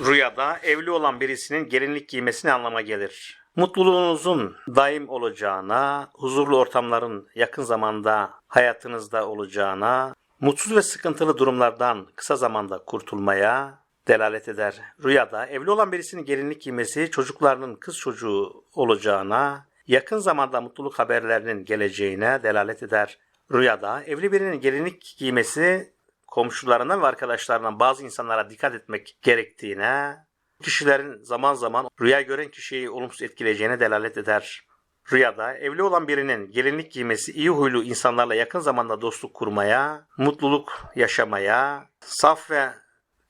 Rüyada evli olan birisinin gelinlik giymesi ne anlama gelir? Mutluluğunuzun daim olacağına, huzurlu ortamların yakın zamanda hayatınızda olacağına, mutsuz ve sıkıntılı durumlardan kısa zamanda kurtulmaya delalet eder. Rüyada evli olan birisinin gelinlik giymesi çocuklarının kız çocuğu olacağına, yakın zamanda mutluluk haberlerinin geleceğine delalet eder. Rüyada evli birinin gelinlik giymesi komşularından ve arkadaşlarından bazı insanlara dikkat etmek gerektiğine, kişilerin zaman zaman rüya gören kişiyi olumsuz etkileyeceğine delalet eder. Rüyada evli olan birinin gelinlik giymesi iyi huylu insanlarla yakın zamanda dostluk kurmaya, mutluluk yaşamaya, saf ve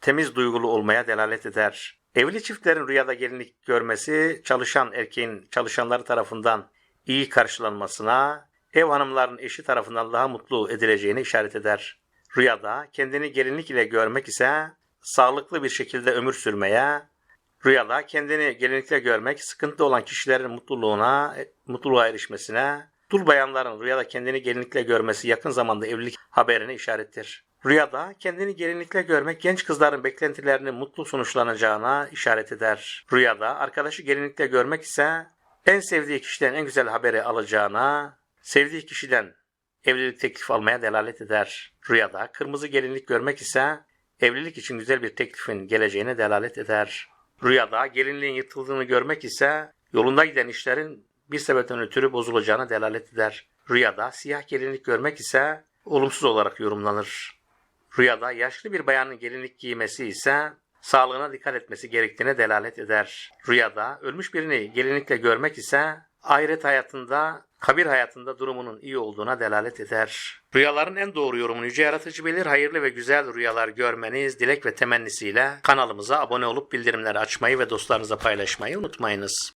temiz duygulu olmaya delalet eder. Evli çiftlerin rüyada gelinlik görmesi çalışan erkeğin çalışanları tarafından iyi karşılanmasına, ev hanımlarının eşi tarafından daha mutlu edileceğine işaret eder. Rüyada kendini gelinlik ile görmek ise sağlıklı bir şekilde ömür sürmeye, rüyada kendini gelinlikle görmek sıkıntı olan kişilerin mutluluğuna, mutluluğa erişmesine, dul bayanların rüyada kendini gelinlikle görmesi yakın zamanda evlilik haberine işarettir. Rüyada kendini gelinlikle görmek genç kızların beklentilerinin mutlu sonuçlanacağına işaret eder. Rüyada arkadaşı gelinlikle görmek ise en sevdiği kişiden en güzel haberi alacağına, sevdiği kişiden evlilik teklifi almaya delalet eder. Rüyada kırmızı gelinlik görmek ise evlilik için güzel bir teklifin geleceğine delalet eder. Rüyada gelinliğin yırtıldığını görmek ise yolunda giden işlerin bir sebepten ötürü bozulacağına delalet eder. Rüyada siyah gelinlik görmek ise olumsuz olarak yorumlanır. Rüyada yaşlı bir bayanın gelinlik giymesi ise sağlığına dikkat etmesi gerektiğine delalet eder. Rüyada ölmüş birini gelinlikle görmek ise ahiret hayatında, kabir hayatında durumunun iyi olduğuna delalet eder. Rüyaların en doğru yorumunu Yüce Yaratıcı bilir. Hayırlı ve güzel rüyalar görmeniz dilek ve temennisiyle kanalımıza abone olup bildirimleri açmayı ve dostlarınıza paylaşmayı unutmayınız.